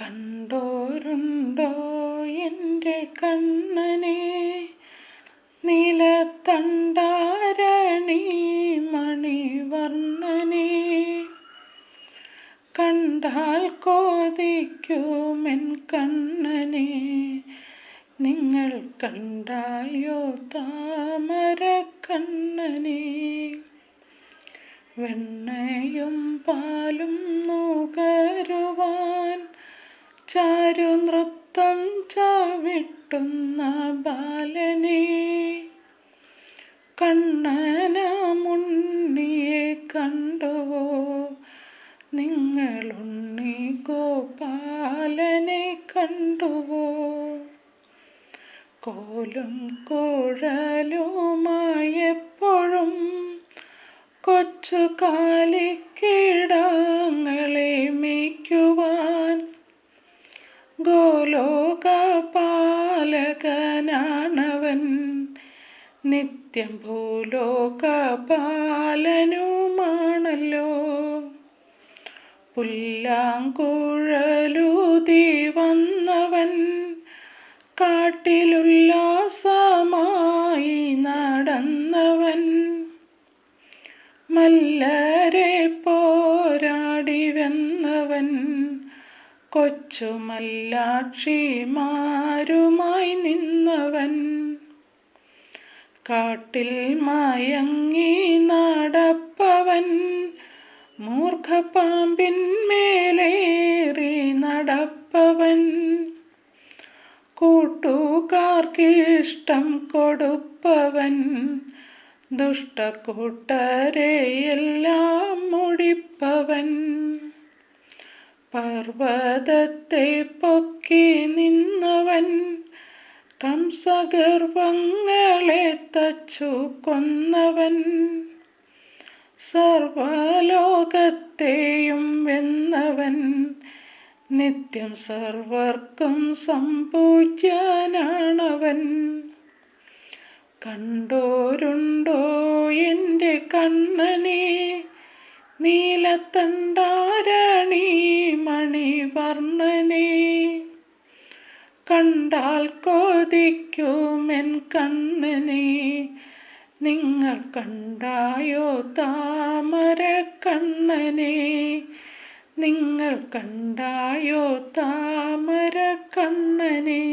കണ്ടോരുണ്ടോ എന്റെ കണ്ണനെ? നിലത്തണ്ടാരണി മണിവർണനെ. കണ്ടാൽ കോതിക്കുമെൻ കണ്ണനെ. നിങ്ങൾ കണ്ടായോ താമര കണ്ണനെ? വെണ്ണയും പാലും നുകരുവാൻ ചാരുനൃത്തം ചവിട്ടുന്ന ബാലനെ കണ്ണന മുന്നിയെ കണ്ടുവോ? നിങ്ങളുണ്ണി ഗോപാലനെ കണ്ടുവോ? കോലും കുഴലുമായെപ്പോഴും കൊച്ചു കാലിക്കിടങ്ങളെ ഗോലോകപാലകനാണവൻ നിത്യം ഭൂലോകപാലനുമാണല്ലോ. പുല്ലാങ്കുഴലൂതി വന്നവൻ കാട്ടിലുല്ലാസമായി നടന്നവൻ. മല്ലരെ പോരാടി വന്നവൻ. കൊച്ചുമല്ലാക്ഷിമാരുമായി നിന്നവൻ. കാട്ടിൽ മയങ്ങി നടപ്പവൻ. മൂർഖപ്പാമ്പിന്മേലേറി നടപ്പവൻ. കൂട്ടുകാർക്കിഷ്ടം കൊടുപ്പവൻ. ദുഷ്ടക്കൂട്ടരെയെല്ലാം പർവതത്തെ പൊക്കി നിന്നവൻ കംസഗർവങ്ങളെ തച്ചു കൊന്നവൻ. സർവലോകത്തെയും വെന്നവൻ നിത്യം സർവർക്കും സമ്പൂജ്യനാണവൻ കണ്ടോരുണ്ടോ എന്റെ കണ്ണനെ? നീലത്തണ്ടാരണി മണിവർണനെ. കണ്ടാൽ കൊതിക്കുമെൻ കണ്ണനെ. നിങ്ങൾ കണ്ടായോ താമര കണ്ണനെ നിങ്ങൾ കണ്ടായോ താമര കണ്ണനെ